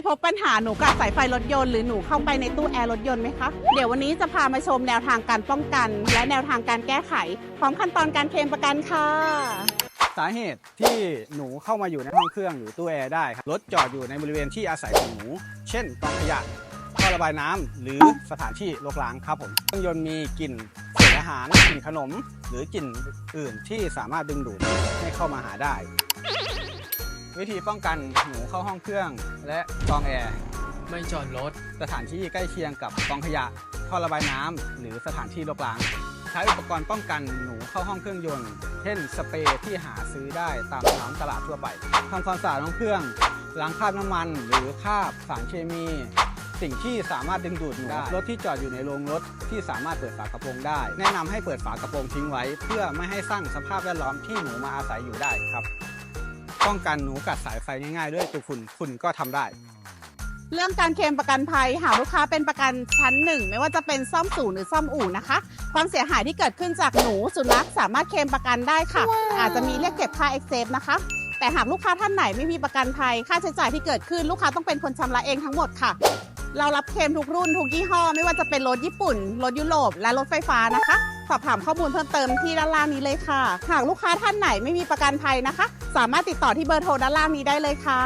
ยพบปัญหาหนูกัดสายไฟรถยนต์หรือหนูเข้าไปในตู้แอร์รถยนต์ไหมคะ เดี๋ยววันนี้จะพามาชมแนวทางการป้องกัน และแนวทางการแก้ไข พร้อมขั้นตอนการเคลมประกันค่ะ สาเหตุที่หนูเข้ามาอยู่ในห้องเครื่องหรือตู้แอร์ได้ครับรถจอดอยู่ในบริเวณที่อาศัยของหนู เช่นกองขยะท่อระบายน้ำหรือสถานที่รกร้างครับผมเครื่องยนต์มีกลิ่นเศษอาหารกลิ่นขนม หรือ กลิ่นอื่นที่สามารถดึงดูดให้เข้ามาหาได้ วิธีป้องกันหนูเข้าห้องเครื่อง และกองแอร์ ไม่จอดรถ สถานที่ใกล้เคียงกับกองขยะ ท่อระบายน้ำหรือสถานที่รกร้าง ใช้อุปกรณ์ป้องกันหนูเข้าห้องเครื่องยนต์ เช่นสเปรย์ที่หาซื้อได้ตามท้องตลาดทั่วไปทำความสะอาดห้องเครื่องล้างคราบน้ำมัน หรือคราบสารเคมี สิ่งที่สามารถดึงดูดหนูรถที่จอดอยู่ในโรงรถที่สามารถเปิดฝากระโปรงได้ แนะนำให้เปิดฝากระโปรงทิ้งไว้ เพื่อไม่ให้สร้างสภาพแวดล้อมที่หนูมาอาศัยอยู่ได้ครับ ป้องกันหนูกัดสายไฟง่ายๆ ด้วยตัวคุณคุณก็ทำได้ เรื่องการเคลมประกันภัยหากลูกค้าเป็นประกันชั้นหนึ่งไม่ว่าจะเป็นซ่อมศูนย์หรือซ่อมอู่นะคะ ความเสียหายที่เกิดขึ้นจากหนูสุนัขสามารถเคลมประกันได้ค่ะ อาจจะมีเรียกเก็บค่าเอ็กเซฟนะคะ แต่หากลูกค้าท่านไหนไม่มีประกันภัยค่าใช้จ่ายที่เกิดขึ้นลูกค้าต้องเป็นคนชำระเองทั้งหมดค่ะ เรารับเคมทุกรุ่นทุกยี่ห้อ ไม่ว่าจะเป็นรถญี่ปุ่น รถยุโรป และรถไฟฟ้านะคะ สอบถามข้อมูลเพิ่มเติมที่ด้านล่างนี้เลยค่ะ หากลูกค้าท่านไหนไม่มีประกันภัยนะคะ สามารถติดต่อที่เบอร์โทรด้านล่างนี้ได้เลยค่ะ